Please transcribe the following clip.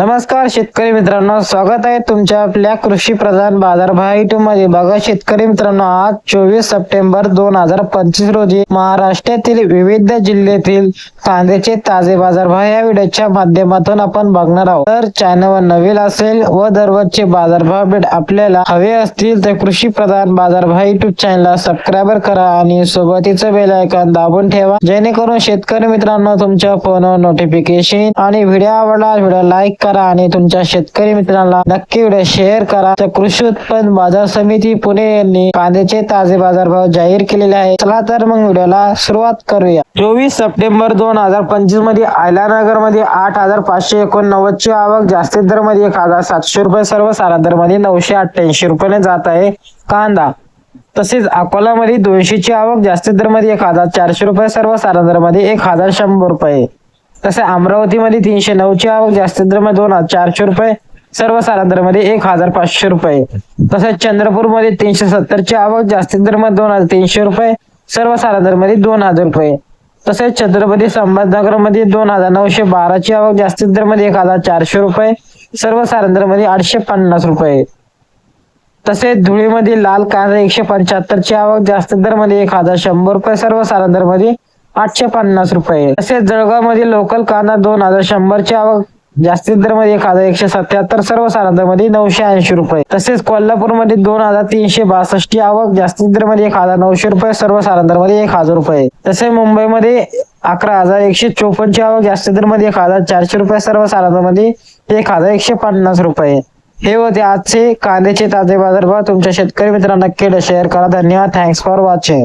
नमस्कार शेतकरी मित्रांनो. स्वागत आहे तुमच्या आपल्या कृषी प्रधान बाजार भावमध्ये. बघा शेतकरी मित्रांनो आज चोवीस सप्टेंबर दोन हजार पंचवीस रोजी महाराष्ट्रातील विविध जिल्ह्यातील कांद्याचे ताजे बाजार भाव या व्हिडिओच्या माध्यमातून आपण बघणार आहोत. तर चॅनलवर नवीन असेल व दररोजचे बाजारभाव भेट आपल्याला हवे असतील तर कृषी प्रधान बाजार भाव युट्यूब चॅनलला सबस्क्राईबर करा आणि सोबतीचं बेल आयकॉन दाबून ठेवा. जेणेकरून शेतकरी मित्रांनो तुमच्या फोनवर नोटिफिकेशन आणि व्हिडिओ आवडला व्हिडिओ लाईक करा. आणि तुमच्या शेतकरी मित्रांना नक्की व्हिडिओ शेअर करा. तर कृषी उत्पन्न बाजार समिती पुणे यांनी कांद्याचे ताजे बाजारभाव जाहीर केलेले आहे चला तर मग व्हिडिओला सुरुवात करूया. चोवीस सप्टेंबर दोन हजार पंचवीसमध्ये आयलानगरमध्ये आठ हजार पाचशे एकोणनव्वद ची आवक जास्तीत दरमध्ये एक हजार सातशे रुपये सर्व दरमध्ये नऊशे अठ्ठ्याऐंशी रुपये जात आहे कांदा. तसेच अकोलामध्ये दोनशे ची आवक जास्तीत दरमध्ये एक हजार चारशे रुपये सर्व दरमध्ये एक हजार शंभर रुपये. तसे अमरावतीमध्ये तीनशे नऊ ची आवक दर दोन हजार चारशे रुपये सर्व दरमध्ये एक हजार पाचशे रुपये. तसेच चंद्रपूरमध्ये तीनशे सत्तरची आवक जास्तीत दरमध्ये दोन हजार तीनशे रुपये सर्व दरमध्ये दोन हजार रुपये. तसेच छत्रपती संभाजीनगरमध्ये दोन हजार नऊशे बाराची आवक जास्तीत दरमध्ये एक हजार चारशे रुपये सर्व दरमध्ये आठशे पन्नास रुपये. तसेच धुळीमध्ये लाल कांदा एकशे पंच्याहत्तर ची आवक जास्तीत दरमध्ये एक हजार शंभर रुपये सर्व दरमध्ये आठशे पन्नास रुपये. तसेच जळगावमध्ये लोकल कांदा दोन हजार शंभर आवक जास्तीत दरमध्ये एक हजार एकशे सत्याहत्तर सर्व दरमध्ये नऊशे ऐंशी रुपये. तसेच कोल्हापूरमध्ये दोन हजार तीनशे बासष्ट आवक जास्तीत दरमध्ये एक हजार नऊशे रुपये सर्व दरमध्ये एक हजार रुपये. तसे मुंबईमध्ये अकरा हजार एकशे चोपन्न ची आवक जास्तीत दरमध्ये एक हजार चारशे रुपये सर्व दरमध्ये एक हजार एकशे पन्नास रुपये. हे होते आजचे कांद्याचे ताजे बाजारभाव तुमच्या शेतकरी मित्रांना नक्की शेअर करा. धन्यवाद. Thanks for watching